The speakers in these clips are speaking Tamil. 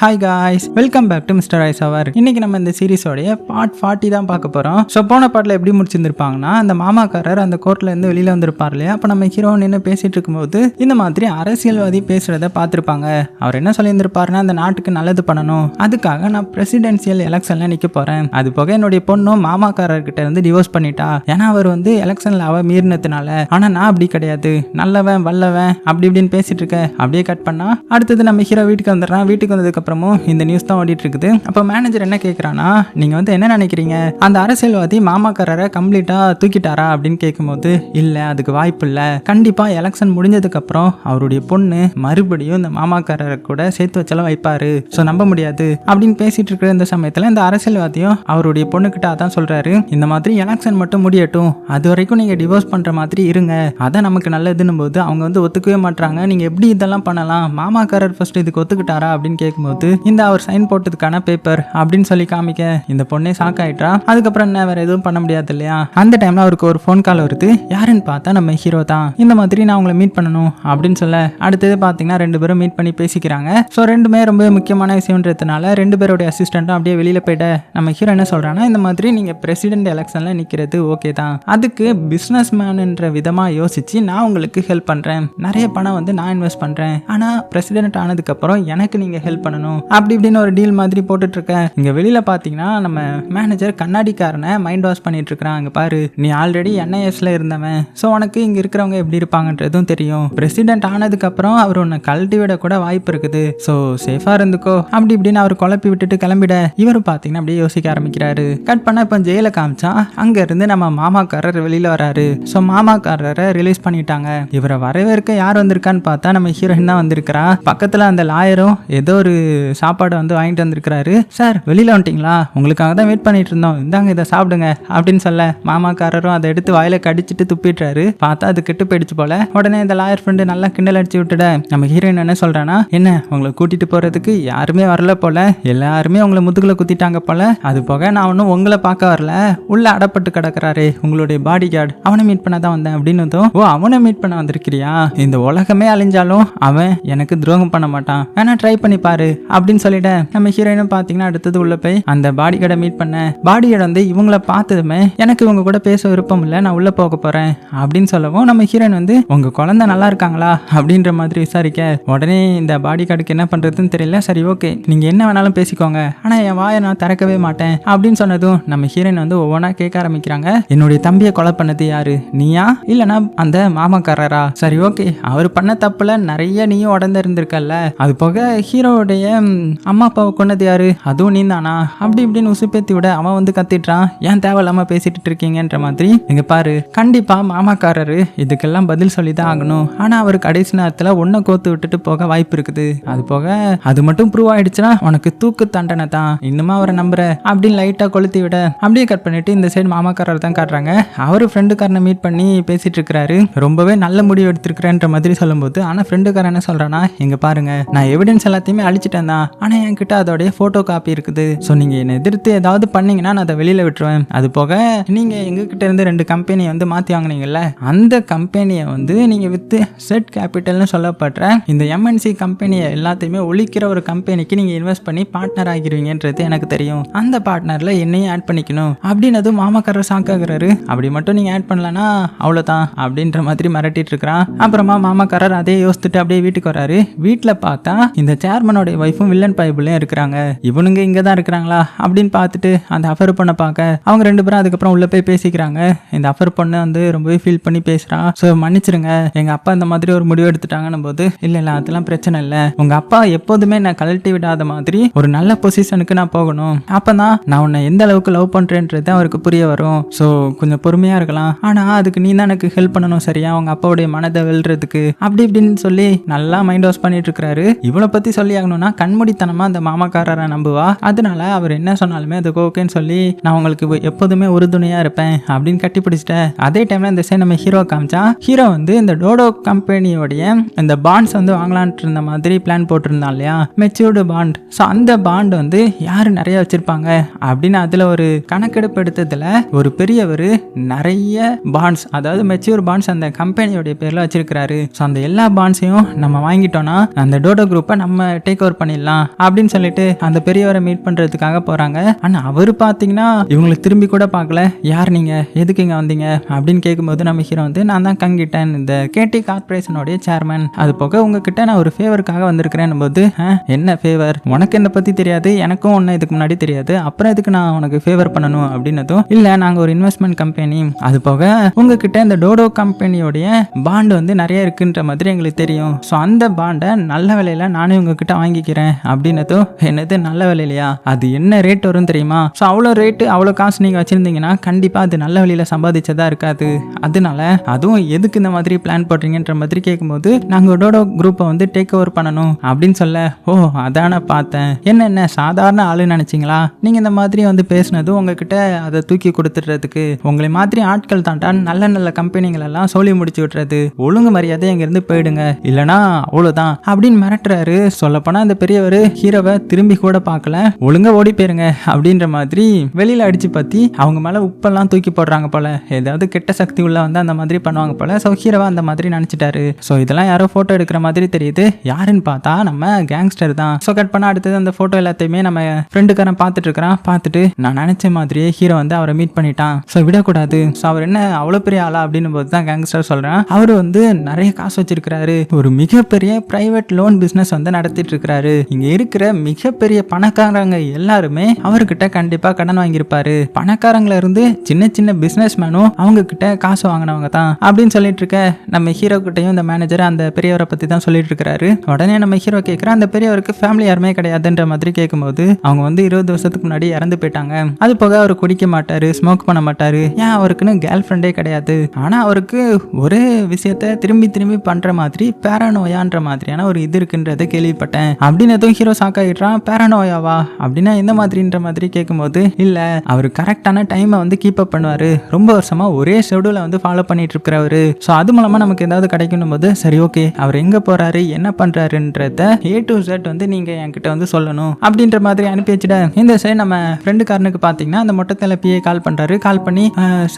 Hi guys welcome back to mister ice அவர் இன்னைக்கு நம்ம இந்த சீரிஸோடைய பார்ட் ஃபார்ட்டி தான் பார்க்க போகிறோம் ஸோ போன பாட்டில் எப்படி முடிச்சிருந்திருப்பாங்கன்னா அந்த மாமாக்காரர் அந்த கோர்ட்ல இருந்து வெளியில் வந்திருப்பார் இல்லையா? அப்போ நம்ம ஹீரோ நின்று பேசிட்டு இருக்கும்போது இந்த மாதிரி அரசியல்வாதி பேசுறத பார்த்துருப்பாங்க. அவர் என்ன சொல்லியிருந்திருப்பாருன்னா அந்த நாட்டுக்கு நல்லது பண்ணணும். அதுக்காக நான் பிரசிடென்சியல் எலெக்ஷன்ல நிற்க போகிறேன் அது போக என்னுடைய பொண்ணும் மாமாக்காரர்கிட்ட இருந்து டிவோர்ஸ் பண்ணிட்டா. ஏன்னா அவர் வந்து எலெக்ஷனில் அவ மீறினதுனால. ஆனால் நான் அப்படி கிடையாது. நல்லவன் வல்லவன் அப்படி இப்படின்னு பேசிட்டு இருக்க. அப்படியே கட் பண்ணா அடுத்தது நம்ம ஹீரோ வீட்டுக்கு வந்துடுறான். வீட்டுக்கு வந்ததுக்கு அப்புறமும் இந்த நியூஸ் தான் ஓடிட்டு இருக்குது அப்போ மேனேஜர் என்ன கேட்குறான்னா நீங்கள் வந்து என்ன நினைக்கிறீங்க? அந்த அரசியல்வாதி மாமாக்காரரை கம்ப்ளீட்டாக தூக்கிட்டாரா? அப்படின்னு கேட்கும்போது இல்லை அதுக்கு வாய்ப்பு இல்லை. கண்டிப்பாக எலெக்ஷன் முடிஞ்சதுக்கப்புறம் அவருடைய பொண்ணு மறுபடியும் இந்த மாமாக்காரரை கூட சேர்த்து வச்செல்லாம் வைப்பாரு. ஸோ நம்ப முடியாது. அப்படின்னு பேசிட்டு இருக்கிற இந்த சமயத்தில் இந்த அரசியல்வாதியும் அவருடைய பொண்ணுக்கிட்ட அதான் சொல்கிறாரு இந்த மாதிரி எலெக்ஷன் மட்டும் முடியட்டும். அது வரைக்கும் நீங்கள் டிவோர்ஸ் பண்ணுற மாதிரி இருங்க. அதான் நமக்கு நல்லதுன்னும் போது அவங்க வந்து ஒத்துக்கவே மாட்றாங்க. நீங்கள் எப்படி இதெல்லாம் பண்ணலாம்? மாமாக்காரர் ஃபர்ஸ்ட் இதுக்கு ஒத்துக்கிட்டாரா? அப்படின்னு கேட்கும்போது இந்த அவர் சைன் போட்டதுக்கான பேப்பர் அப்படின்னு சொல்லி காமிக்க இந்த பொண்ணே ஷாக் ஆயிட்டா? அதுக்கப்புறம் என்ன வேற எதுவும் பண்ண முடியாது இல்லையா? அந்த டைம்ல அவருக்கு ஒரு ஃபோன் கால் வருது யாருன்னு பார்த்தா நம்ம ஹீரோ தான். இந்த மாதிரி நான் உங்களை மீட் பண்ணணும் அப்படின்னு சொல்ல அடுத்தது பார்த்தீங்கன்னா ரெண்டு பேரும் மீட் பண்ணி பேசிக்கிறாங்க. ஸோ ரெண்டுமே ரொம்ப முக்கியமான விஷயம்ன்றதுனால ரெண்டு பேருடைய அசிஸ்டண்ட்டும் அப்படியே வெளியில போயிட்ட நம்ம ஹீரோ என்ன சொல்றாங்கன்னா இந்த மாதிரி நீங்க பிரசிடென்ட் எலெக்ஷன்ல நிக்கிறது ஓகே தான். அதுக்கு பிஸ்னஸ் மேன்ன்ற விதமா யோசிச்சு நான் உங்களுக்கு ஹெல்ப் பண்றேன். நிறைய பணம் வந்து நான் இன்வெஸ்ட் பண்றேன். ஆனா பிரசிடென்ட் ஆனதுக்கு அப்புறம் எனக்கு நீங்க ஹெல்ப் பண்ணணும். அப்படி இப்படின்னு ஒரு டீல் மாதிரி போட்டுட்டு இங்கே இங்க வெளியில பாத்தீங்கன்னா நம்ம மேனேஜர் கண்ணாடிக்காரனை மைண்ட் வாஷ் பண்ணிட்டு இருக்கிறான். அங்க பாரு நீ ஆல்ரெடி என்ஐஎஸ்ல இருந்தவன். ஸோ உனக்கு இங்க இருக்கிறவங்க எப்படி இருப்பாங்கன்றதும் தெரியும். பிரசிடென்ட் ஆனதுக்கு அப்புறம் அவர் உன்னை கழட்டி விட கூட வாய்ப்பு இருக்குது. ஸோ சேஃபா இருந்துக்கோ. அப்படி இப்படின்னு அவர் குழப்பி விட்டுட்டு கிளம்பிட. இவர் பாத்தீங்கன்னா அப்படியே யோசிக்க ஆரம்பிக்கிறாரு. கட் பண்ண இப்போ ஜெயில காமிச்சா அங்க இருந்து நம்ம மாமாக்காரர் வெளியில வராரு. ஸோ மாமாக்காரரை ரிலீஸ் பண்ணிட்டாங்க. இவரை வரவேற்க யார் வந்திருக்கான்னு பார்த்தா நம்ம ஹீரோயின் தான் வந்திருக்கிறா. பக்கத்துல அந்த லாயரும் ஏதோ ஒரு சாப்பாடு வந்து வாங்கிட்டு வந்திருக்கிறாரு. சார் வெளியில வந்துட்டீங்களா? உங்களுக்காக தான் வெயிட் பண்ணிட்டு இருந்தோம். இந்தாங்க இதை சாப்பிடுங்க அப்படின்னு சொல்ல மாமாக்காரரும் அதை எடுத்து வாயில கடிச்சிட்டு துப்பிடுறாரு. பார்த்தா அது கெட்டு போயிடுச்சு போல. உடனே இந்த லாயர் ஃப்ரெண்டு நல்லா கிண்டல் அடிச்சு விட்டுட. நம்ம ஹீரோயின் என்ன சொல்றானா என்ன உங்களை கூட்டிட்டு போறதுக்கு யாருமே வரல போல. எல்லாருமே உங்களை முதுகுல குத்திட்டாங்க போல. அது போக நான் ஒன்றும் உங்களை பார்க்க வரல. உள்ள அடப்பட்டு கிடக்குறாரு உங்களுடைய பாடி கார்டு அவனை மீட் பண்ண தான் வந்தேன் அப்படின்னு ஓ அவனை மீட் பண்ண வந்திருக்கிறியா? இந்த உலகமே அழிஞ்சாலும் அவன் எனக்கு துரோகம் பண்ண மாட்டான். வேணா ட்ரை பண்ணி பாரு. அப்படின்னு சொல்லிட்டேன் நம்ம ஹீரோயினும் பார்த்தீங்கன்னா அடுத்தது உள்ள போய் அந்த பாடி கார்டை மீட் பண்ண பாடி கார்டு வந்து இவங்கள பார்த்ததுமே எனக்கு இவங்க கூட பேச விருப்பம் இல்லை நான் உள்ள போக போறேன் அப்படின்னு சொல்லவும் நம்ம ஹீரோயின் வந்து உங்க குழந்தை நல்லா இருக்காங்களா? அப்படின்ற மாதிரி விசாரிக்க உடனே இந்த பாடி கார்டுக்கு என்ன பண்றதுன்னு தெரியல. சரி ஓகே நீங்க என்ன வேணாலும் பேசிக்கோங்க. ஆனா என் வாயை நான் திறக்கவே மாட்டேன் அப்படின்னு சொன்னதும் நம்ம ஹீரோயின் வந்து ஒவ்வொன்றா கேட்க ஆரம்பிக்கிறாங்க. என்னுடைய தம்பியை கொலை பண்ணது யாரு? நீயா? இல்லனா அந்த மாமாக்காரரா? சரி ஓகே அவர் பண்ண தப்புல நிறைய நீயும் உடந்து இருந்திருக்கல்ல அது போக ஹீரோவுடைய அம்மா அப்பாவை கொண்டது யாரு? அதுவும் நீ தானா அப்படி இப்படின்னு உசுப்பேத்தி விட அவன் வந்து கத்திட்டான். ஏன் தேவையில்லாம பேசிட்டு இருக்கீங்கன்ற மாதிரி. இங்க பாரு கண்டிப்பா மாமாக்காரரு இதுக்கெல்லாம் பதில் சொல்லி தான் ஆகணும். ஆனா அவர் கடைசி நேரத்துல ஒன்றை கோத்து விட்டுட்டு போக வாய்ப்பு இருக்குது. அது போக அது மட்டும் ப்ரூவ் ஆயிடுச்சுன்னா உனக்கு தூக்கு தண்டனை தான். இன்னுமா அவரை நம்புற. அப்படின்னு லைட்டா கொளுத்தி விட அப்படியே கட் பண்ணிட்டு இந்த சைடு மாமாக்காரர் தான் காட்டுறாங்க. அவரு ஃப்ரெண்டுக்காரனை மீட் பண்ணி பேசிட்டு இருக்கிறாரு. ரொம்பவே நல்ல முடிவு எடுத்திருக்கிறேன்ற மாதிரி சொல்லும்போது ஆனா ஃப்ரெண்டுக்காரன் என்ன சொல்றானா இங்க பாருங்க நான் எவிடன்ஸ் எல்லாத்தையுமே அழிச்சிட்டேன். தான் ஆனால் என்கிட்ட அதோடைய ஃபோட்டோ காப்பி இருக்குது. ஸோ நீங்கள் என்னை எதிர்த்து ஏதாவது பண்ணீங்கன்னா நான் அதை வெளியில் விட்டுருவேன். அது போக நீங்கள் எங்ககிட்ட இருந்து ரெண்டு கம்பெனியை வந்து மாற்றி வாங்கினீங்கல்ல அந்த கம்பெனியை வந்து நீங்கள் வித்து செட் கேபிட்டல்னு சொல்லப்படுற இந்த எம்என்சி கம்பெனியை எல்லாத்தையுமே ஒழிக்கிற ஒரு கம்பெனிக்கு நீங்கள் இன்வெஸ்ட் பண்ணி பார்ட்னர் ஆகிருவீங்கன்றது எனக்கு தெரியும். அந்த பார்ட்னரில் என்னையும் ஆட் பண்ணிக்கணும். அப்படின்னு அதுவும் மாமக்காரர் சாக்காகிறாரு. அப்படி மட்டும் நீங்கள் ஆட் பண்ணலன்னா அவ்வளோதான் அப்படின்ற மாதிரி மிரட்டிட்டு இருக்கிறான். அப்புறமா மாமாக்காரர் அதே யோசிச்சுட்டு அப்படியே வீட்டுக்கு வராரு வீட்டில் பார்த்தா இந்த சேர்மனோடைய ஒய்ஃபும் வில்லன் பைபிளையும் இருக்கிறாங்க. இவனுங்க இங்கே தான் இருக்கிறாங்களா? அப்படின்னு பார்த்துட்டு அந்த அஃபர் பொண்ணை பார்க்க அவங்க ரெண்டு பேரும் அதுக்கப்புறம் உள்ள போய் பேசிக்கிறாங்க. இந்த அஃபர் பொண்ணு வந்து ரொம்பவே ஃபீல் பண்ணி பேசுறான் ஸோ மன்னிச்சிருங்க எங்க அப்பா இந்த மாதிரி ஒரு முடிவு எடுத்துட்டாங்கன்னு போது இல்ல இல்ல அதெல்லாம் பிரச்சனை இல்லை. உங்க அப்பா எப்போதுமே நான் கழட்டி விடாத மாதிரி ஒரு நல்ல பொசிஷனுக்கு நான் போகணும். அப்பதான் நான் உன்னை எந்த அளவுக்கு லவ் பண்றேன்றது அவருக்கு புரிய வரும். ஸோ கொஞ்சம் பொறுமையா இருக்கலாம். ஆனா அதுக்கு நீ தான் எனக்கு ஹெல்ப் பண்ணணும் சரியா? உங்க அப்பாவுடைய மனதை வெல்றதுக்கு. அப்படி இப்படின்னு சொல்லி நல்லா மைண்ட் வாஷ் பண்ணிட்டு இருக்கிறாரு. இவளை பத்தி சொல்லி ஆகணும்னா கண்மூடித்தனமா அந்த மாமாக்காரரை நம்புவா? அதனால அவர் என்ன சொன்னாலுமே அதுக்கு ஓகேன்னு சொல்லி நான் உங்களுக்கு எப்போதுமே உறுதுணையா இருப்பேன் அப்படின்னு கட்டி பிடிச்சிட்டேன் அதே டைம்ல இந்த சைடு நம்ம ஹீரோ காமிச்சா ஹீரோ வந்து இந்த டோடோ கம்பெனியோடைய இந்த பாண்ட்ஸ் வந்து வாங்கலான்ட்டு இருந்த மாதிரி பிளான் போட்டிருந்தான் இல்லையா? மெச்சூர்டு பாண்ட் ஸோ அந்த பாண்ட் வந்து யார் நிறைய வச்சிருப்பாங்க? அப்படின்னு அதில் ஒரு கணக்கெடுப்பு எடுத்ததுல ஒரு பெரியவர் நிறைய பாண்ட்ஸ் அதாவது மெச்சூர் பாண்ட்ஸ் அந்த கம்பெனியோடைய பேரில் வச்சிருக்கிறாரு. ஸோ அந்த எல்லா பாண்ட்ஸையும் நம்ம வாங்கிட்டோம்னா அந்த டோடோ குரூப்பை நம்ம டேக் ஓவர் பண்ணிடலாம் அப்படின்னு சொல்லிட்டு அந்த பெரியவரை மீட் பண்றதுக்காக போறாங்க. ஆனா அவர் பாத்தீங்கன்னா இவங்களுக்கு திரும்பி கூட பார்க்கல. யார் நீங்க? எதுக்கு இங்க வந்தீங்க? அப்படின்னு கேட்கும்போது நம்ம ஹீரோ வந்து நான் தான் கங்கிட்டேன். இந்த கேடி கார்பரேஷனுடைய சேர்மன் அது போக உங்ககிட்ட நான் ஒரு ஃபேவருக்காக வந்திருக்கிறேன் போது என்ன ஃபேவர் உனக்கு என்னை பத்தி தெரியாது. எனக்கும் ஒன்று இதுக்கு முன்னாடி தெரியாது. அப்புறம் எதுக்கு நான் உனக்கு ஃபேவர் பண்ணணும்? அப்படின்னதும் இல்ல நாங்க ஒரு இன்வெஸ்ட்மெண்ட் கம்பெனி அது போக உங்ககிட்ட இந்த டோடோ கம்பெனியோடைய பாண்டு வந்து நிறைய இருக்குன்ற மாதிரி எங்களுக்கு தெரியும். ஸோ அந்த பாண்டை நல்ல விலையில நானே உங்ககிட்ட வாங்கிக்கிறேன். அப்படின்னதும் என்னது நல்ல விலையிலையா? அது என்ன ரேட் வரும் தெரியுமா? ஸோ அவ்வளோ ரேட்டு அவ்வளோ காசு நீங்கள் வச்சுருந்தீங்கன்னா கண்டிப்பாக அது நல்ல வழியில் சம்பாதிச்சதா இருக்காது. அதனால அதுவும் எதுக்கு இந்த மாதிரி பிளான் போடுறீங்கன்ற மாதிரி கேட்கும்போது நாங்கள் டோடோ குரூப்பை வந்து டேக் ஓவர் பண்ணணும் அப்படின்னு சொல்ல ஓ அதான பார்த்தேன். என்ன என்ன சாதாரண ஆளு நினச்சிங்களா? நீங்கள் இந்த மாதிரி வந்து பேசுனதும் உங்ககிட்ட அதை தூக்கி கொடுத்துட்றதுக்கு உங்களை மாதிரி ஆட்கள் தாண்டா நல்ல நல்ல கம்பெனிகள் எல்லாம் சொல்லி முடிச்சு விட்டுறது ஒழுங்கு மரியாதை இங்கேருந்து போயிடுங்க. இல்லைனா அவ்வளோதான் அப்படின்னு மிரட்டுறாரு. சொல்லப்போனால் அந்த பெரியவர் ஹீரோவை திரும்பி கூட பார்க்கல. ஒழுங்கா ஓடி போயிருங்க அப்படின்ற மாதிரி வெளியில அடிச்சு பத்தி அவங்க மேல உப்பெல்லாம் தூக்கி போடுறாங்க போல. ஏதாவது கெட்ட சக்தி உள்ள வந்து அந்த மாதிரி பண்ணுவாங்க போல. ஸோ ஹீரோவை அந்த மாதிரி நினைச்சிட்டாரு. ஸோ இதெல்லாம் யாரோ போட்டோ எடுக்கிற மாதிரி தெரியுது. யாருன்னு பார்த்தா நம்ம கேங்ஸ்டர் தான். ஸோ கட் பண்ண அடுத்தது அந்த போட்டோ எல்லாத்தையுமே நம்ம ஃப்ரெண்டுக்காரன் பார்த்துட்டு இருக்கிறான். பார்த்துட்டு நான் நினைச்ச மாதிரியே ஹீரோ வந்து அவரை மீட் பண்ணிட்டான். ஸோ விடக்கூடாது. ஸோ அவர் என்ன அவ்வளோ பெரிய ஆளா அப்படின்னு போது தான் கேங்ஸ்டர் சொல்றேன். அவர் வந்து நிறைய காசு வச்சிருக்கிறாரு. ஒரு மிகப்பெரிய பிரைவேட் லோன் பிசினஸ் வந்து நடத்திட்டு இருக்கிறாரு. இங்க இருக்கிற மிகப்பெரிய பணக்காரங்க எல்லாருமே அவர்கிட்ட கண்டிப்பா கடன் வாங்கியிருப்பாரு. பணக்காரங்கள இருந்து சின்ன சின்ன பிசினஸ் மேனும் அவங்க கிட்ட காசு வாங்கினவங்க தான் அப்படின்னு சொல்லிட்டு இருக்க நம்ம ஹீரோ கிட்டையும் இந்த மேனேஜர் அந்த பெரியவரை பத்தி தான் சொல்லிட்டு இருக்காரு உடனே நம்ம ஹீரோ கேட்கிற அந்த பெரியவருக்கு ஃபேமிலி யாருமே கிடையாதுன்ற மாதிரி கேட்கும்போது அவங்க வந்து இருபது வருஷத்துக்கு முன்னாடி இறந்து போயிட்டாங்க. அது போக அவர் குடிக்க மாட்டாரு ஸ்மோக் பண்ண மாட்டாரு. ஏன் அவருக்குன்னு கேர்ள் ஃப்ரெண்டே கிடையாது. ஆனா அவருக்கு ஒரே விஷயத்த திரும்பி திரும்பி பண்ற மாதிரி பேரனோயான்ற மாதிரியான ஒரு இது இருக்குன்றதை கேள்விப்பட்டேன். அப்படின்னு எதுவும் ஹீரோ சாக்காயிடுறான் பேரனோயாவா அப்படின்னா எந்த மாதிரின்ற மாதிரி கேட்கும்போது இல்லை அவர் கரெக்டான டைமை வந்து கீப் அப் பண்ணுவார். ரொம்ப வருஷமாக ஒரே ஷெடியூலை வந்து ஃபாலோ பண்ணிட்டு இருக்கிறவர். ஸோ அது மூலமாக நமக்கு ஏதாவது கிடைக்கணும் போது சரி ஓகே அவர் எங்கே போகிறாரு என்ன பண்ணுறாருன்றத ஏ டு Z வந்து நீங்கள் என்கிட்ட வந்து சொல்லணும். அப்படின்ற மாதிரி அனுப்பி வச்சுட. இந்த சைடு நம்ம ஃப்ரெண்டுக்காரனுக்கு பார்த்தீங்கன்னா அந்த மொட்டை தலைப்பியே கால் பண்ணுறாரு கால் பண்ணி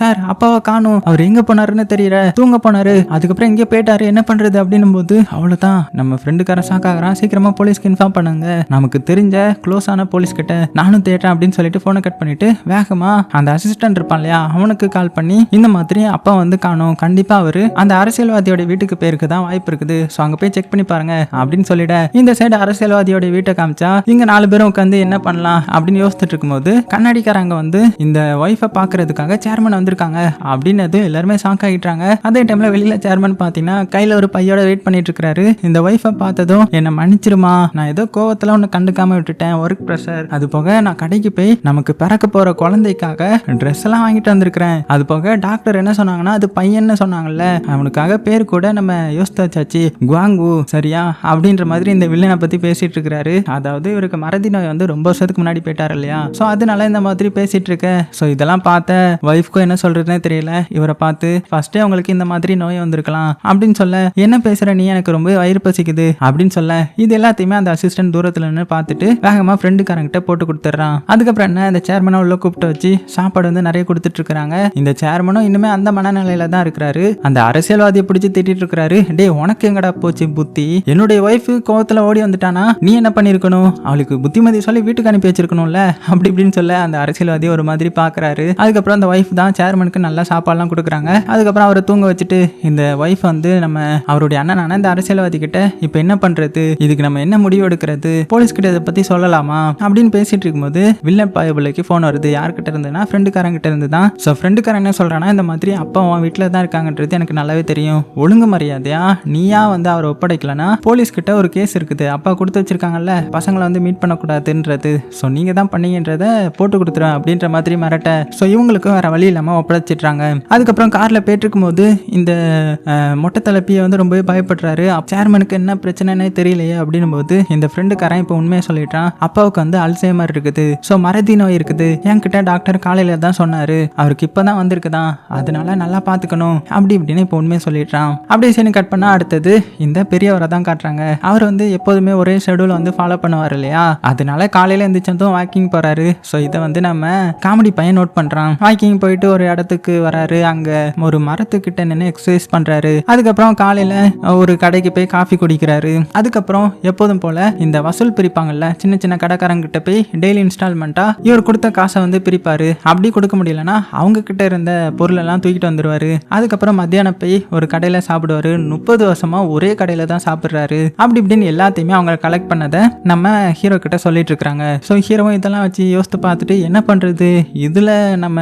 சார் அப்பாவை காணும். அவர் எங்கே போனாருன்னு தெரியல. தூங்க போனாரு. அதுக்கப்புறம் எங்கே போயிட்டாரு. என்ன பண்ணுறது அப்படின்னும் போது அவ்வளோதான் நம்ம ஃப்ரெண்டுக்காரன் சாக்காகிறான் சீக்கிரமாக போலீஸ்க்கு இன்ஃபார்ம் பண்ணுங்க. நமக்கு தெரிஞ்ச க்ளோஸ் ஆன போலீஸ் கிட்ட நானும் தேடுறேன் அப்படின்னு சொல்லிட்டு போனை கட் பண்ணிட்டு வேகமா அந்த அசிஸ்டன்ட் இருப்பான் இல்லையா அவனுக்கு கால் பண்ணி இந்த மாதிரி அப்பா வந்து காணும். கண்டிப்பா அவரு அந்த அரசியல்வாதியோட வீட்டுக்கு பேருக்கு தான் வாய்ப்பு இருக்குது. ஸோ அங்க போய் செக் பண்ணி பாருங்க அப்படின்னு சொல்லிட இந்த சைடு அரசியல்வாதியோட வீட்டை காமிச்சா இங்க நாலு பேரும் உட்காந்து என்ன பண்ணலாம் அப்படின்னு யோசிச்சுட்டு இருக்கும்போது கண்ணாடிக்காரங்க வந்து இந்த ஒய்ஃபை பாக்குறதுக்காக சேர்மன் வந்திருக்காங்க அப்படின்னது எல்லாருமே ஷாக் ஆகிட்டாங்க அதே டைம்ல வெளியில சேர்மன் பாத்தீங்கன்னா கையில ஒரு பையோட வெயிட் பண்ணிட்டு இருக்காரு இந்த ஒய்ஃபை பார்த்ததும் என்னை மன்னிச்சிருமா? நான் நான் ஏதோ கோவத்துல ஒன்று கண்டுக்காம விட்டுட்டேன். ஒர்க் ப்ரெஷர் அது போக நான் கடைக்கு போய் நமக்கு பிறக்க போற குழந்தைக்காக ட்ரெஸ் எல்லாம் வாங்கிட்டு வந்திருக்கிறேன். அது போக டாக்டர் என்ன சொன்னாங்கன்னா அது பையன்னு சொன்னாங்கல்ல. அவனுக்காக பேர் கூட நம்ம யோசித்து வச்சாச்சு குவாங்கு சரியா? அப்படின்ற மாதிரி இந்த வில்லனை பத்தி பேசிட்டு இருக்கிறாரு. அதாவது இவருக்கு மறதி நோய் வந்து ரொம்ப வருஷத்துக்கு முன்னாடி போயிட்டார் இல்லையா? ஸோ அதனால இந்த மாதிரி பேசிட்டு இருக்க. ஸோ இதெல்லாம் பார்த்த ஒய்ஃப்க்கும் என்ன சொல்றதுனே தெரியல. இவரை பார்த்து ஃபர்ஸ்டே உங்களுக்கு இந்த மாதிரி நோய் வந்திருக்கலாம். அப்படின்னு சொல்ல என்ன பேசுற நீ? எனக்கு ரொம்ப வயிறு பசிக்குது. அப்படின்னு சொல்ல இது எல்லாத்தையுமே அந்த அசிஸ்டன்ட் தூரத்துல நின்று பார்த்துட்டு வேகமா ஃப்ரெண்டுக்காரங்கிட்ட போட்டு கொடுத்துட்றான். அதுக்கப்புறம் என்ன இந்த சேர்மனை உள்ள கூப்பிட்டு வச்சு சாப்பாடு வந்து நிறைய கொடுத்துட்டு இருக்காங்க இந்த சேர்மனும் இன்னுமே அந்த மனநிலையில தான் இருக்கிறாரு. அந்த அரசியல்வாதியை பிடிச்சி திட்டிட்டு இருக்கிறாரு. டே உனக்கு எங்கடா போச்சு புத்தி? என்னுடைய ஒய்ஃப் கோவத்துல ஓடி வந்துட்டானா? நீ என்ன பண்ணிருக்கணும் அவளுக்கு புத்திமதி சொல்லி வீட்டுக்கு அனுப்பி வச்சிருக்கணும்ல? அப்படி இப்படின்னு சொல்ல அந்த அரசியல்வாதி ஒரு மாதிரி பாக்குறாரு அதுக்கப்புறம் அந்த ஒய்ஃப் தான் சேர்மனுக்கு நல்லா சாப்பாடுலாம் கொடுக்குறாங்க. அதுக்கப்புறம் அவரை தூங்க வச்சுட்டு இந்த ஒய்ஃப் வந்து நம்ம அவருடைய அண்ணனான இந்த அரசியல்வாதி கிட்ட இப்போ என்ன பண்றது? இதுக்கு நம்ம என்ன முடிவு எடுக்கிறது போலீஸ் கிட்ட இதை பத்தி சொல்லலாமா அப்படின்னு பேசிட்டு இருக்கும்போது வில்லன் பாயபிள்ளைக்கு ஃபோன் வருது. யார்கிட்ட இருந்துன்னா ஃப்ரெண்டுக்காரங்க கிட்ட இருந்து தான் ஸோ ஃப்ரெண்டுக்காரன் என்ன சொல்றான்னா இந்த மாதிரி அப்பா உன் வீட்டில் தான் இருக்காங்கன்றது எனக்கு நல்லாவே தெரியும். ஒழுங்கு மரியாதையா? நீயா வந்து அவரை ஒப்படைக்கலனா போலீஸ் கிட்ட ஒரு கேஸ் இருக்குது. அப்பா கொடுத்து வச்சிருக்காங்கல்ல பசங்களை வந்து மீட் பண்ணக்கூடாதுன்றது. ஸோ நீங்க தான் பண்ணீங்கன்றத போட்டு கொடுத்துருவேன் அப்படின்ற மாதிரி மிரட்ட. ஸோ இவங்களுக்கும் வேற வழி இல்லாமல் ஒப்படைச்சிட்றாங்க. அதுக்கப்புறம் காரில் போயிட்டு போது இந்த மொட்டை தலைப்பியை வந்து ரொம்பவே பயப்படுறாரு. சேர்மனுக்கு என்ன பிரச்சனைனே தெரியலையே அப்படின்னும் போது இந்த ஃப்ரெண்டுக்காரன் இப்போ உண்மையை சொல்லிட்டான். அப்பாவுக்கு வந்து அல்சைமர் இருக்குது. ஸோ மறதி நோய் இருக்குது. என்கிட்ட டாக்டர் காலையில தான் சொன்னாரு. அவருக்கு இப்போதான் வந்திருக்குதான். அதனால நல்லா பார்த்துக்கணும் அப்படி இப்படின்னு இப்போ உண்மையை சொல்லிடுறான். அப்படியே சீனு கட் பண்ணா அடுத்தது இந்த பெரியவரை தான் காட்டுறாங்க. அவர் வந்து எப்போதுமே ஒரே ஷெடியூல் வந்து ஃபாலோ பண்ணுவார் இல்லையா? அதனால காலையில எந்திரிச்சதும் வாக்கிங் போறாரு. ஸோ இதை வந்து நம்ம காமெடி பையன் நோட் பண்றான். வாக்கிங் போயிட்டு ஒரு இடத்துக்கு வராரு. அங்க ஒரு மரத்துக்கிட்ட நின்று எக்ஸசைஸ் பண்றாரு. அதுக்கப்புறம் காலையில ஒரு கடைக்கு போய் காஃபி குடிக்கிறாரு. அதுக்கப்புறம் எப்போதும் போல இந்த வசூல் பிரிப்பாங்கல்ல சின்ன சின்ன கடைக்காரங்கிட்ட போய் டெய்லி இன்ஸ்டால்மெண்ட்டாக இவர் கொடுத்த காசை வந்து பிரிப்பாரு. அப்படி கொடுக்க முடியலன்னா அவங்க கிட்ட இருந்த பொருளெல்லாம் தூக்கிட்டு வந்துருவாரு. அதுக்கப்புறம் மத்தியானம் போய் ஒரு கடையில் சாப்பிடுவாரு. முப்பது வருஷமா ஒரே கடையில் தான் சாப்பிட்றாரு. அப்படி இப்படின்னு எல்லாத்தையுமே அவங்க கலெக்ட் பண்ணதை நம்ம ஹீரோ கிட்ட சொல்லிட்டு இருக்கிறாங்க. ஸோ ஹீரோவும் இதெல்லாம் வச்சு யோசித்து பார்த்துட்டு என்ன பண்ணுறது இதில் நம்ம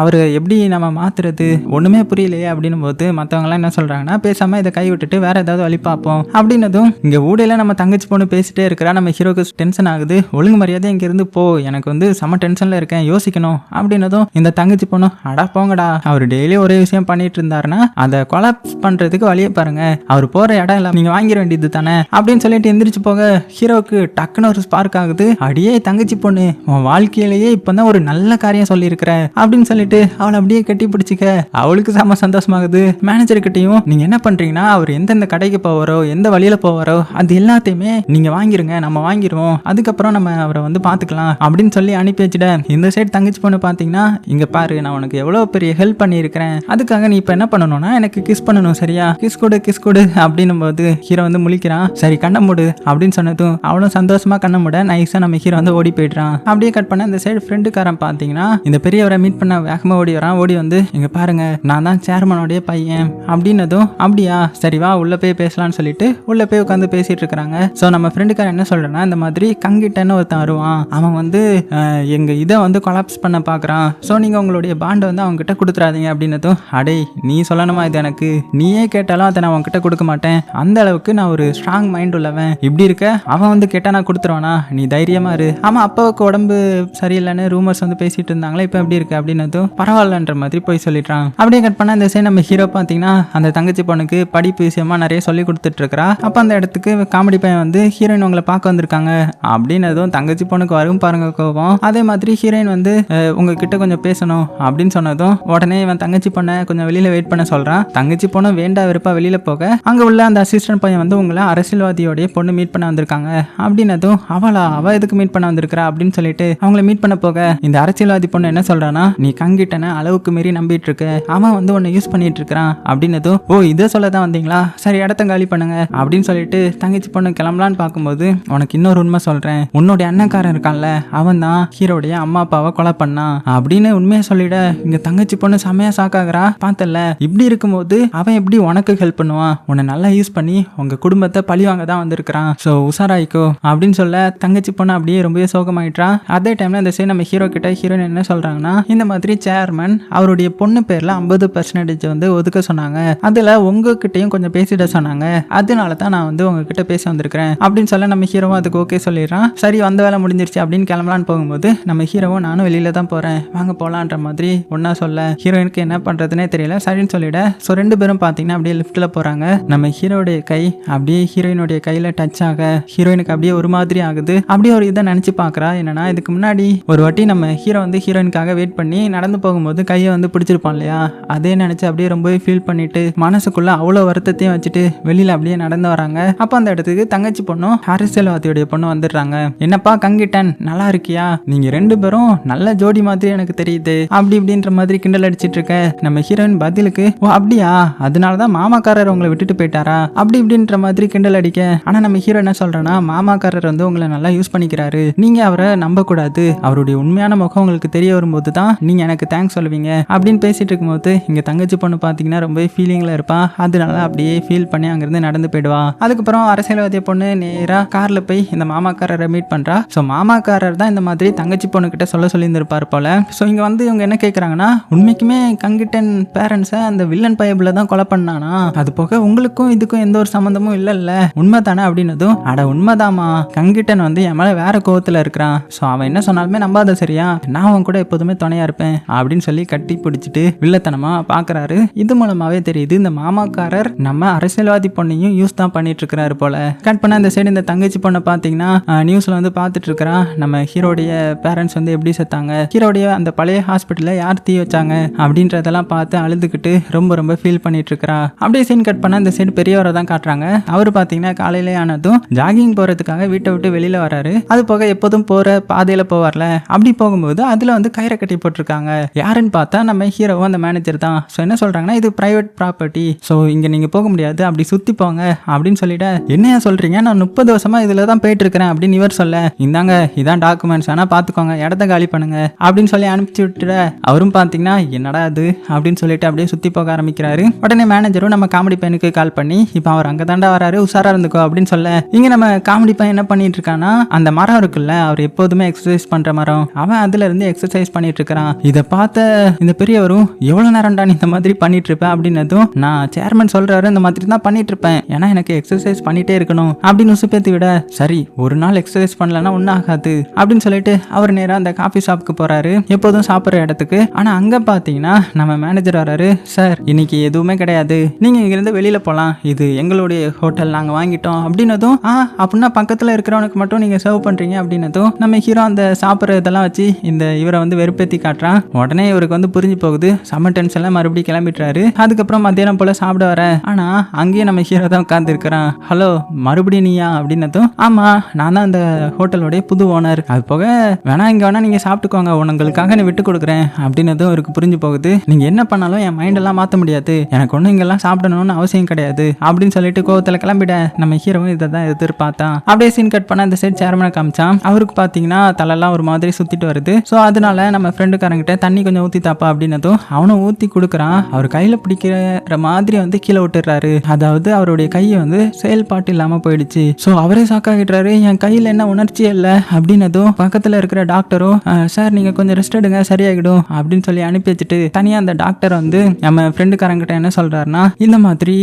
அவர் எப்படி நம்ம மாத்துறது? ஒன்றுமே புரியலையே அப்படின்னும் போது மற்றவங்களாம் என்ன சொல்கிறாங்கன்னா பேசாமல் இதை கை விட்டுட்டு வேற ஏதாவது வழி பார்ப்போம். அப்படின்னதும் இங்கே ஊடையில் நம்ம தங்கச்சி பொண்ணு பேசிட்டே இருக்கிறா நம்ம ஹீரோக்கு டென்ஷன் ஆகுது. ஒழுங்கு மரியாதை இங்கேருந்து போ எனக்கு வந்து செம டென்ஷனில் இருக்கேன் யோசிக்கணும். அப்படின்னதும் இந்த தங்கச்சி பொண்ணும் அடா போங்கடா. அவர் டெய்லி ஒரே விஷயம் பண்ணிட்டு இருந்தாருன்னா அதை கொலாப்ஸ் பண்ணுறதுக்கு வழியை பாருங்க. அவர் போகிற இடம் இல்லை நீங்கள் வாங்கிட வேண்டியது தானே? அப்படின்னு சொல்லிட்டு எந்திரிச்சு போக ஹீரோவுக்கு டக்குன்னு ஒரு ஸ்பார்க் ஆகுது. அடியே தங்கச்சி பொண்ணு உன் வாழ்க்கையிலேயே இப்போ தான் ஒரு நல்ல காரியம் சொல்லியிருக்கிற அப்படின்னு சொல்லிட்டு அவளை அப்படியே கட்டி பிடிச்சிக்க அவளுக்கு செம சந்தோஷமாகுது. மேனேஜர் நீங்கள் என்ன பண்ணுறீங்கன்னா அவர் எந்தெந்த கடைக்கு போவாரோ எந்த வழியில் போவாரோ அது எல்லாத்தையுமே நீங்க வாங்கிருங்க நம்ம வாங்கிருவோம் அதுக்கப்புறம் நம்ம அவரை வந்து பாத்துக்கலாம் அப்படின்னு சொல்லி அனுப்பி வச்சுட இந்த சைடு தங்கச்சி பொண்ணு பாத்தீங்கன்னா இங்க பாரு நான் உனக்கு எவ்வளவு பெரிய ஹெல்ப் பண்ணியிருக்கிறேன். அதுக்காக நீ இப்ப என்ன பண்ணணும்னா எனக்கு கிஸ் பண்ணணும் சரியா? கிஸ் கொடு கிஸ் கொடு அப்படின்னும் போது ஹீரோ வந்து முழிக்கிறான். சரி கண்ண மூடு அப்படின்னு சொன்னதும் அவனும் சந்தோஷமா கண்ண மூட நைஸா நம்ம ஹீரோ வந்து ஓடி போயிடுறான். அப்படியே கட் பண்ண இந்த சைடு ஃப்ரெண்டுக்காரன் பாத்தீங்கன்னா இந்த பெரியவரை மீட் பண்ண வேகமா ஓடி வரான். ஓடி வந்து இங்க பாருங்க நான் தான் சேர்மனோடைய பையன் அப்படின்னதும் அப்படியா சரி வா உள்ள போய் பேசலாம்னு சொல்லிட்டு உள்ள போய் உட்காந்து பேசிட்டு இருக்கிறாங்க. ஸோ நம்ம நம்ம ஃப்ரெண்டுக்காரன் என்ன சொல்கிறேன்னா இந்த மாதிரி கங்கிட்டன்னு ஒருத்தன் வருவான். அவன் வந்து எங்கள் இதை வந்து கொலாப்ஸ் பண்ண பார்க்குறான் ஸோ நீங்கள் உங்களுடைய பாண்டை வந்து அவங்ககிட்ட கொடுத்துறாதீங்க அப்படின்னதும் அடே நீ சொல்லணுமா இது எனக்கு? நீயே கேட்டாலும் அதை நான் உன்கிட்ட கொடுக்க மாட்டேன். அந்த அளவுக்கு நான் ஒரு ஸ்ட்ராங் மைண்ட் உள்ளவன். இப்படி இருக்க? அவன் வந்து கேட்டால் நான் கொடுத்துருவானா? நீ தைரியமாக இரு. ஆமாம் அப்பாவுக்கு உடம்பு சரியில்லைன்னு ரூமர்ஸ் வந்து பேசிட்டு இருந்தாங்களே இப்போ எப்படி இருக்கு அப்படின்னதும் பரவாயில்லன்ற மாதிரி போய் சொல்லிட்டான் அப்படியே கட் பண்ணால் இந்த சைடு நம்ம ஹீரோ பார்த்தீங்கன்னா அந்த தங்கச்சி பொண்ணுக்கு படிப்பு விஷயமா நிறைய சொல்லி கொடுத்துட்டு இருக்கிறா. அப்போ அந்த இடத்துக்கு காமெடி பையன் வந்து ஹீரோயின் உங்களை பார்க்க வந்திருக்காங்க அப்படின்னதும் தங்கச்சி பொண்ணுக்கு வரும் பாருங்க கோவம் அதே மாதிரி ஹீரோயின் வந்து உங்ககிட்ட கொஞ்சம் பேசணும் அப்படின்னு சொன்னதும் உடனே இவன் தங்கச்சி பொண்ணை கொஞ்சம் வெளியில வெயிட் பண்ண சொல்றான். தங்கச்சி பொண்ணு வேண்டா வெறுப்பா வெளியில போக அங்க உள்ள அந்த அசிஸ்டன்ட் பையன் வந்து உங்களை அரசியல்வாதியோடைய பொண்ணு மீட் பண்ண வந்திருக்காங்க அப்படின்னதும் அவளா? அவ எதுக்கு மீட் பண்ண வந்திருக்கிறா? அப்படின்னு சொல்லிட்டு அவங்கள மீட் பண்ண போக இந்த அரசியல்வாதி பொண்ணு என்ன சொல்றானா நீ கங்கிட்டன அளவுக்கு மீறி நம்பிட்டு இருக்க அவன் வந்து உன்னை யூஸ் பண்ணிட்டு இருக்கிறான் அப்படின்னதும் ஓ இதை சொல்ல தான் வந்தீங்களா? சரி இடத்த காலி பண்ணுங்க அப்படின்னு சொல்லிட்டு தங்கச்சி பொண்ணு கிளம்பலான்னு பார்க்கும்போது உனக்கு இன்னொரு உண்மை சொல்றேன். உன்னோட அண்ணக்காரன் இருக்கான்ல அவன் தான் ஹீரோடைய அம்மா அப்பாவை கொலை பண்ணான் அப்படின்னு உண்மையை சொல்லிட இங்க தங்கச்சி பொண்ணு செமையா சாக்காகிறா பார்த்தல. இப்படி இருக்கும்போது அவன் எப்படி உனக்கு ஹெல்ப் பண்ணுவான்? உன்னை நல்லா யூஸ் பண்ணி உங்க குடும்பத்தை பழி வாங்க தான் வந்திருக்கிறான். ஸோ உசாராய்க்கோ அப்படின்னு சொல்ல தங்கச்சி பொண்ணு அப்படியே ரொம்பவே சோகமாயிட்டா அதே டைம்ல இந்த சைடு நம்ம ஹீரோ கிட்ட ஹீரோயின் என்ன சொல்றாங்கன்னா இந்த மாதிரி சேர்மன் அவருடைய பொண்ணு பேர்ல ஐம்பது பர்சன்டேஜ் வந்து ஒதுக்க சொன்னாங்க. அதுல உங்ககிட்டயும் கொஞ்சம் பேசிட சொன்னாங்க. அதனால தான் நான் வந்து உங்ககிட்ட பேச வந்திருக்கிறேன். அப்படின்னு சொல்ல நம்ம ஹீரோவும் அதுக்கு ஓகே சொல்லிடுறான். சரி வந்த வேலை முடிஞ்சிருச்சு அப்படின்னு கிளம்பலான்னு போகும்போது நம்ம ஹீரோவும் நானும் வெளியில தான் போறேன். வாங்க போலான்ற மாதிரி ஒன்னா சொல்ல ஹீரோயினுக்கு என்ன பண்றதுனே தெரியல. சரின்னு சொல்லிட ஸோ ரெண்டு பேரும் பார்த்தீங்கன்னா அப்படியே லிஃப்ட்ல போறாங்க. நம்ம ஹீரோடைய கை அப்படியே ஹீரோயினுடைய கையில டச் ஆக ஹீரோயினுக்கு அப்படியே ஒரு மாதிரி ஆகுது. அப்படியே ஒரு இதை நினைச்சு பார்க்கறா என்னன்னா இதுக்கு முன்னாடி ஒரு வாட்டி நம்ம ஹீரோ வந்து ஹீரோயினுக்காக வெயிட் பண்ணி நடந்து போகும்போது கையை வந்து பிடிச்சிருப்பான் இல்லையா? அதே நினைச்சு அப்படியே ரொம்பவே ஃபீல் பண்ணிட்டு மனசுக்குள்ள அவ்வளோ வருத்தத்தையும் வச்சுட்டு வெளியில அப்படியே நடந்து வராங்க. அப்போ அந்த இடத்துக்கு தங்கச்சி பொண்ணு பொண்ணும் அரசியல்வாதியுடைய பொண்ணு வந்துடுறாங்க. என்னப்பா கங்கிட்டன் நல்லா இருக்கியா? நீங்க ரெண்டு பேரும் நல்ல ஜோடி மாதிரி எனக்கு தெரியுது. அப்படி இப்படின்ற மாதிரி கிண்டல் அடிச்சிட்டு இருக்க. நம்ம ஹீரோயின் பதிலுக்கு ஓ அப்படியா? அதனால தான் மாமாக்காரர் உங்களை விட்டுட்டு போயிட்டாரா? அப்படி இப்படின்ற மாதிரி கிண்டல் அடிக்க. ஆனா நம்ம ஹீரோ என்ன சொல்றேன்னா மாமாக்காரர் வந்து உங்களை நல்லா யூஸ் பண்ணிக்கிறாரு. நீங்க அவரை நம்ப கூடாது அவருடைய உண்மையான முகம் உங்களுக்கு தெரிய வரும்போது தான் நீங்க எனக்கு தேங்க்ஸ் சொல்லுவீங்க. அப்படின்னு பேசிட்டு இருக்கும்போது இங்க தங்கச்சி பொண்ணு பாத்தீங்கன்னா ரொம்ப ஃபீலிங்ல இருப்பா. அதனால அப்படியே ஃபீல் பண்ணி அங்கிருந்து நடந்து போயிடுவா. அதுக்கப்புறம் அரசியல்வாதிய பொண்ணு நேராக காரில் போய் இந்த மாமாக்காரரை மீட் பண்றா. ஸோ மாமாக்காரர் தான் இந்த மாதிரி தங்கச்சி பொண்ணுக்கிட்ட சொல்ல சொல்லியிருந்திருப்பார் போல. ஸோ இங்கே வந்து இவங்க என்ன கேட்குறாங்கன்னா உண்மைக்குமே கங்கிட்டன் பேரண்ட்ஸை அந்த வில்லன் பயபில் தான் கொலை பண்ணானா? அது போக உங்களுக்கும் இதுக்கும் எந்த ஒரு சம்மந்தமும் இல்லைல்ல. உண்மை தானே அப்படின்னதும் அட உண்மைதாம்மா. கங்கிட்டன் வந்து என் மேலே வேற கோவத்துல இருக்கிறான். ஸோ அவன் என்ன சொன்னாலுமே நம்பாத சரியா? நான் அவன் கூட எப்போதுமே துணையா இருப்பேன். அப்படின்னு சொல்லி கட்டி பிடிச்சிட்டு வில்லத்தனமா பாக்குறாரு. இது மூலமாவே தெரியுது இந்த மாமாக்காரர் நம்ம அரசியல்வாதி பொண்ணையும் யூஸ் தான் பண்ணிட்டு இருக்கிறாரு போல. கட் பண்ண இந்த சைடு இந்த தங்கச்சி பொண்ணை பார்த்தீங்கன்னா நியூஸில் வந்து பார்த்துட்டு இருக்கிறான். நம்ம ஹீரோடைய பேரண்ட்ஸ் வந்து எப்படி செத்தாங்க ஹீரோடைய அந்த பழைய ஹாஸ்பிட்டலில் யார் தீ வச்சாங்க அப்படின்றதெல்லாம் பார்த்து அழுதுகிட்டு ரொம்ப ரொம்ப ஃபீல் பண்ணிட்டு இருக்கிறா. அப்படியே சீன் கட் பண்ணால் இந்த சைடு பெரியவரை தான் காட்டுறாங்க. அவர் பார்த்தீங்கன்னா காலையிலே ஆனதும் ஜாகிங் போகிறதுக்காக வீட்டை விட்டு வெளியில் வராரு. அது போக எப்போதும் போகிற பாதையில் போவார்ல. அப்படி போகும்போது அதில் வந்து கயிறை கட்டி போட்டிருக்காங்க. யாருன்னு பார்த்தா நம்ம ஹீரோவும் அந்த மேனேஜர் தான். ஸோ என்ன சொல்கிறாங்கன்னா இது ப்ரைவேட் ப்ராப்பர்ட்டி ஸோ இங்கே நீங்கள் போக முடியாது. அப்படி சுற்றி போங்க அப்படின்னு சொல்லிட்டு என்னையா சொல்கிறீங்க நான் முப்பது வருஷமா இதில் தான் போயிட்டு இருக்கிறேன் அப்படின்னு இவர் சொல்ல இந்தாங்க இதான் டாக்குமெண்ட்ஸ் வேணா பார்த்துக்கோங்க இடத்த காலி பண்ணுங்க அப்படின்னு சொல்லி அனுப்பிச்சு விட்டுற அவரும் பார்த்தீங்கன்னா என்னடா அது அப்படின்னு சொல்லிட்டு அப்படியே சுற்றி போக ஆரம்பிக்கிறாரு. உடனே மேனேஜரும் நம்ம காமெடி பையனுக்கு கால் பண்ணி இப்போ அவர் அங்கே தாண்டா வராரு உஷாரா இருந்துக்கோ அப்படின்னு சொல்ல இங்கே நம்ம காமெடி பையன் என்ன பண்ணிட்டு இருக்கானா அந்த மரம் இருக்குல்ல அவர் எப்போதுமே எக்ஸசைஸ் பண்ற மரம். அவன் அதுல இருந்து எக்ஸசைஸ் பண்ணிட்டு இருக்கிறான் இதை பார்த்த இந்த பெரியவரும் எவ்வளவு நேரம்டா நீ இந்த மாதிரி பண்ணிட்டு இருப்பேன் அப்படின்னதும் நான் சேர்மன் சொல்றாரு இந்த மாதிரி தான் பண்ணிட்டு இருப்பேன் ஏன்னா எனக்கு எக்ஸசைஸ் பண்ணிட்டே இருக்கணும் அப்படின்னு உசுப்பேத்தி விட சரி ஒரு நாள் எக்ஸசைஸ் பண்ணலன்னா ஒன்றும் ஆகாது அப்படின்னு சொல்லிட்டு அவர் நேராக அந்த காஃபி ஷாப்புக்கு போறாரு. எப்போதும் சாப்பிட்ற இடத்துக்கு. ஆனா அங்க பாத்தீங்கன்னா நம்ம மேனேஜர் வராரு சார் இன்னைக்கு எதுவுமே கிடையாது. நீங்க இங்கேருந்து வெளியில போலாம். இது எங்களுடைய ஹோட்டல் நாங்க வாங்கிட்டோம். அப்படின்னதும் ஆ அப்படின்னா பக்கத்துல இருக்கிறவனுக்கு மட்டும் நீங்க சர்வ் பண்றீங்க? அப்படின்னதும் நம்ம ஹீரோ அந்த சாப்பிட்ற இதெல்லாம் வச்சு இந்த இவரை வந்து வெறுப்பேத்தி காட்டுறான். உடனே இவருக்கு வந்து புரிஞ்சு போகுது சம்மர் எல்லாம் மறுபடியும் கிளம்பிட்டுறாரு அதுக்கப்புறம் மத்தியானம் போல சாப்பிட வர. ஆனா அங்கேயே நம்ம ஹீரோ தான் உட்கார்ந்து இருக்கிறான் ஹலோ மறுபடியும் நீயா? அப்படின்னதும் ஆமா நான் தான் அந்த ஹோட்டலோடைய புது ஓனர் அது போக வேணா இங்க வேணா நீங்க சாப்பிட்டுக்கோங்க உங்களுக்காக நான் விட்டு கொடுக்குறேன் அப்படின்னதும் அவருக்கு புரிஞ்சு போகுது. நீங்க என்ன பண்ணாலும் என் மைண்டெல்லாம் மாத்த முடியாது. எனக்கு ஒன்றும் இங்கெல்லாம் சாப்பிடணும்னு அவசியம் கிடையாது அப்படின்னு சொல்லிட்டு கோவத்துல கிளம்பிட நம்ம ஹீரோவும் இதை தான் எதிர்பார்த்தான் அப்படியே சீன் கட் பண்ண அந்த சைட் சேர்மனை காமிச்சான். அவருக்கு பார்த்தீங்கன்னா தலைலாம் ஒரு மாதிரி சுத்திட்டு வருது. ஸோ அதனால நம்ம ஃப்ரெண்டுக்காரங்கிட்ட தண்ணி கொஞ்சம் ஊற்றி தாப்பா அப்படின்னதும் அவனும் ஊற்றி கொடுக்குறான். அவர் கையில் பிடிக்கிற மாதிரி வந்து கீழே விட்டுறாரு அதாவது அவருடைய கையை வந்து செயல்பாட்டு இல்லாமல் போயிடுச்சு. ஸோ அவரே சாக்காகிட்டுறாரு என் கையில் என்ன உணர்ச்சி இல்லை. அப்படின்னதும் பக்கத்தில் இருக்கிற டாக்டரும் சார் நீங்கள் கொஞ்சம் ரெஸ்ட் எடுங்க. சரியாகிடும். அப்படின்னு சொல்லி அனுப்பி வச்சுட்டு தனியாக அந்த டாக்டர் வந்து நம்ம ஃப்ரெண்டுக்காரங்கிட்ட என்ன சொல்கிறாருன்னா இந்த மாதிரி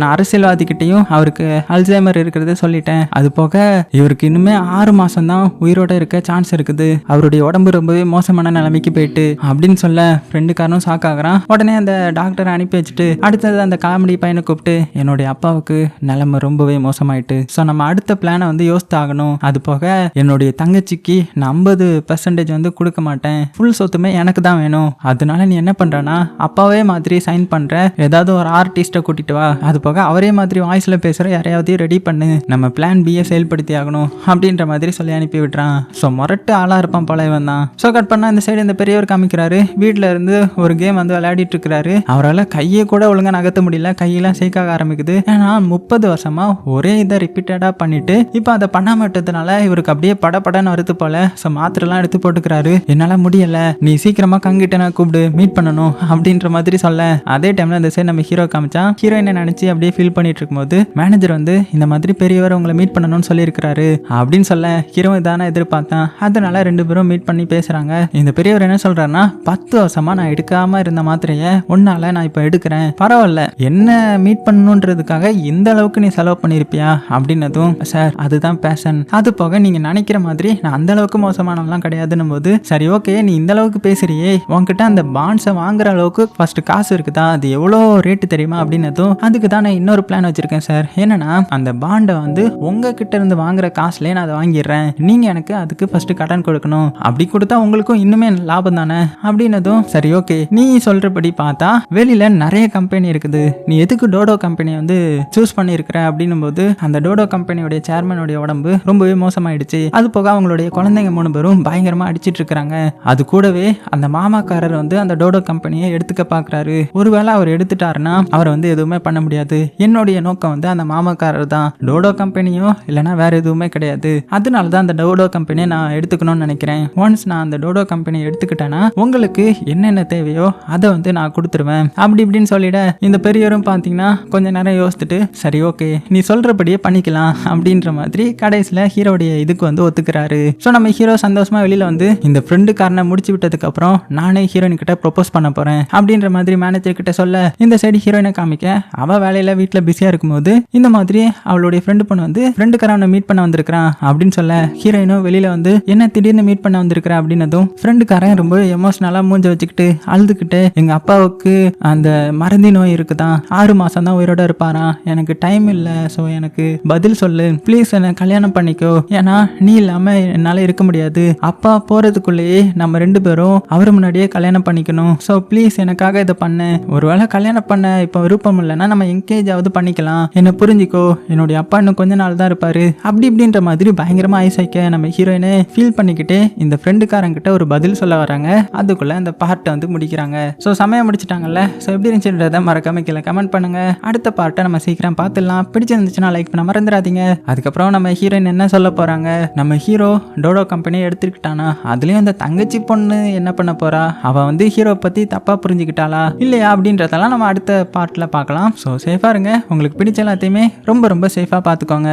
நான் அரசியல்வாதிக்கிட்டையும் அவருக்கு அல்சைமர் இருக்கிறத சொல்லிட்டேன். அது போக இவருக்கு இன்னுமே ஆறு மாதம் தான் உயிரோட இருக்க சான்ஸ் இருக்குது. அவருடைய உடம்பு ரொம்பவே மோசமான நிலைமைக்கு போயிட்டு அப்படின்னு சொல்ல ஃப்ரெண்டுக்காரனும் ஷாக் உடனே அந்த டாக்டரை அனுப்பி வச்சுட்டு அடுத்தது அந்த காமெடி பையனை கூப்பிட்டு என்னுடைய அப்பாவுக்கு நிலைமை ரொம்பவே மோசமாயிட்டு. ஸோ நம்ம அடுத்த பிளானை வந்து யோசித்து ஆகணும் அது போக என்னுடைய தங்கச்சிக்கு நான் ஐம்பது பெர்சன்டேஜ் வந்து கொடுக்க மாட்டேன். ஃபுல் சொத்துமே எனக்கு தான் வேணும். அதனால நீ என்ன பண்றனா அப்பாவே மாதிரி சைன் பண்ற ஏதாவது ஒரு ஆர்டிஸ்ட்டை கூட்டிட்டு வா. அது போக அவரே மாதிரி வாய்ஸ்ல பேசுற யாரையாவது ரெடி பண்ணு. நம்ம பிளான் பியை செயல்படுத்தி ஆகணும் அப்படின்ற மாதிரி சொல்லி அனுப்பி விட்றான் ஸோ முரட்டு ஆளா இருப்பான் பழையவன் தான். ஸோ கட் பண்ணா இந்த சைடு இந்த பெரியவர் காமிக்கிறாரு. வீட்டில் இருந்து ஒரு கேம் வந்து விளையாடிட்டு இருக்கிறாரு. அவரால் கையை கூட ஒழுங்காக நகர்த்த முடியல. கையெல்லாம் சேக்காக ஆரம்பிக்குது. ஏன்னா முப்பது வருஷமா ஒரே இதை டயர்டாக பண்ணிட்டு இப்போ அதை பண்ணாமட்டதுனால இவருக்கு அப்படியே படபடன்னு வருது போல. ஸோ மாத்திரைலாம் எடுத்து போட்டுக்கிறாரு. என்னால் முடியல. நீ சீக்கிரமாக கங்கிட்ட நான் கூப்பிடு. மீட் பண்ணணும். அப்படின்ற மாதிரி சொல்ல. அதே டைம்ல அந்த சைடு நம்ம ஹீரோ காமிச்சான் ஹீரோயினை நினச்சி அப்படியே ஃபீல் பண்ணிட்டு இருக்கும்போது மேனேஜர் வந்து இந்த மாதிரி பெரியவர் உங்களை மீட் பண்ணணும்னு சொல்லியிருக்கிறாரு. அப்படின்னு சொல்ல ஹீரோ தானே எதிர்பார்த்தான். அதனால ரெண்டு பேரும் மீட் பண்ணி பேசுகிறாங்க இந்த பெரியவர் என்ன சொல்கிறாருன்னா பத்து வருஷமாக நான் எடுக்காமல் இருந்த மாத்திரையை ஒன்னால நான் இப்போ எடுக்கிறேன். பரவாயில்ல. என்ன மீட் பண்ணணுன்றதுக்காக இந்த அளவுக்கு நீ செலவு பண்ணியிருப்பியா? அப்படின்னு அப்படின்னதும் சார் அதுதான் பேஷன் அது போக நீங்க நினைக்கிற மாதிரி நான் அந்த அளவுக்கு மோசமானவெல்லாம் கிடையாதுன்னும் போது சரி ஓகே நீ இந்த அளவுக்கு பேசுறியே. உன்கிட்ட அந்த பாண்ட்ஸை வாங்குற அளவுக்கு ஃபர்ஸ்ட் காசு இருக்குதா? அது எவ்வளோ ரேட்டு தெரியுமா? அப்படின்னதும் அதுக்கு தான் நான் இன்னொரு பிளான் வச்சிருக்கேன் சார். என்னன்னா அந்த பாண்டை வந்து உங்ககிட்ட இருந்து வாங்குற காசுலேயே நான் அதை வாங்கிடுறேன். நீங்க எனக்கு அதுக்கு ஃபர்ஸ்ட் கடன் கொடுக்கணும். அப்படி கொடுத்தா உங்களுக்கும் இன்னுமே லாபம் தானே? அப்படின்னதும் சரி ஓகே. நீ சொல்றபடி பார்த்தா வெளியில நிறைய கம்பெனி இருக்குது. நீ எதுக்கு டோடோ கம்பெனி வந்து சூஸ் பண்ணியிருக்கிற? அப்படின்னும் போது அந்த டோடோ கம்பெனியோடைய சேர்மனுடைய உடம்பு ரொம்பவே மோசமாயிடுச்சு. அது போக அவங்களுடைய குழந்தைங்க மூணு பேரும் பயங்கரமா அடிச்சிட்டு இருக்கிறாங்க அது கூடவே அந்த மாமாக்காரர் வந்து அந்த டோடோ கம்பெனியை எடுத்துக்க பாக்குறாரு. ஒருவேளை அவர் எடுத்துட்டாருன்னா அவரை வந்து எதுவுமே பண்ண முடியாது. என்னுடைய நோக்கம் வந்து அந்த மாமாக்காரர் தான். டோடோ கம்பெனியோ இல்லைன்னா வேற எதுவுமே கிடையாது. அதனால தான் அந்த டோடோ கம்பெனியை நான் எடுத்துக்கணும்னு நினைக்கிறேன். ஒன்ஸ் நான் அந்த டோடோ கம்பெனியை எடுத்துக்கிட்டேன்னா உங்களுக்கு என்னென்ன தேவையோ அதை வந்து நான் கொடுத்துருவேன். அப்படி இப்படின்னு சொல்லிட இந்த பெரியவரும் பார்த்தீங்கன்னா கொஞ்ச நேரம் யோசிச்சுட்டு சரி ஓகே நீ சொல்றபடியே பண்ணிக்கலாம். அப்படின்ற மாதிரி கடைசியில் ஹீரோடைய இதுக்கு வந்து ஒத்துக்கிறாரு. ஸோ நம்ம ஹீரோ சந்தோஷமா வெளியில் வந்து இந்த ஃப்ரெண்டு காரனை முடிச்சு விட்டதுக்கு அப்புறம் நானே ஹீரோயின் கிட்ட ப்ரொபோஸ் பண்ண போறேன் அப்படின்ற மாதிரி மேனேஜர் கிட்ட சொல்ல இந்த சைடு ஹீரோயினை காமிக்க அவ வேலையில வீட்டில் பிஸியா இருக்கும்போது இந்த மாதிரி அவளுடைய ஃப்ரெண்டு பொண்ணு வந்து ஃப்ரெண்டுக்காரனை மீட் பண்ண வந்திருக்கிறான் அப்படின்னு சொல்ல ஹீரோயினும் வெளியில வந்து என்ன திடீர்னு மீட் பண்ண வந்திருக்கிற அப்படின்னதும் ஃப்ரெண்டுக்காரன் ரொம்ப எமோஷனலா மூஞ்ச வச்சுக்கிட்டு அழுதுகிட்டு எங்க அப்பாவுக்கு அந்த மறந்தி நோய் இருக்குதான் ஆறு மாசம் தான் உயிரோட இருப்பாராம் எனக்கு டைம் இல்லை ஸோ எனக்கு பதில் சொல்லு. ப்ளீஸ் என்னை கல்யாணம் பண்ணிக்கோ. ஏன்னா நீ இல்லாம என்னால இருக்க முடியாது. அப்பா போறதுக்குள்ளேயே நம்ம ரெண்டு பேரும் அவர் முன்னாடியே கல்யாணம் பண்ணிக்கணும். ஸோ ப்ளீஸ் எனக்காக இதை பண்ணு. ஒருவேளை கல்யாணம் பண்ண இப்போ விருப்பம் இல்லைன்னா நம்ம என்கேஜாவது பண்ணிக்கலாம். என்ன புரிஞ்சுக்கோ. என்னுடைய அப்பா இன்னும் கொஞ்ச நாள் தான் இருப்பாரு. அப்படி இப்படின்ற மாதிரி பயங்கரமா ஐஸ் வைக்க நம்ம ஹீரோயினே ஃபீல் பண்ணிக்கிட்டே இந்த ஃப்ரெண்டுக்காரங்கிட்ட ஒரு பதில் சொல்ல வராங்க. அதுக்குள்ள அந்த பார்ட்டை வந்து முடிக்கிறாங்க. ஸோ சமயம் முடிச்சிட்டாங்கல்ல. ஸோ எப்படி இருந்துச்சுன்றதை மறக்காம கீழே கமெண்ட் பண்ணுங்க. அடுத்த பார்ட்டை நம்ம சீக்கிரம் பார்த்துடலாம். பிடிச்சிருந்துச்சுன்னா லைக் பண்ண மறந்துடாதீங்க. பார்த்தீங்க அதுக்கப்புறம் நம்ம ஹீரோயின் என்ன சொல்ல போகிறாங்க நம்ம ஹீரோ டோடோ கம்பெனியை எடுத்துக்கிட்டானா அதுலேயும் அந்த தங்கச்சி பொண்ணு என்ன பண்ண போறா? அவள் வந்து ஹீரோ பற்றி தப்பாக புரிஞ்சுக்கிட்டாளா? இல்லையா? அப்படின்றதெல்லாம் நம்ம அடுத்த பார்ட்டில் பார்க்கலாம். ஸோ சேஃபாக இருங்க. உங்களுக்கு பிடிச்ச எல்லாத்தையுமே ரொம்ப ரொம்ப சேஃபாக பார்த்துக்கோங்க.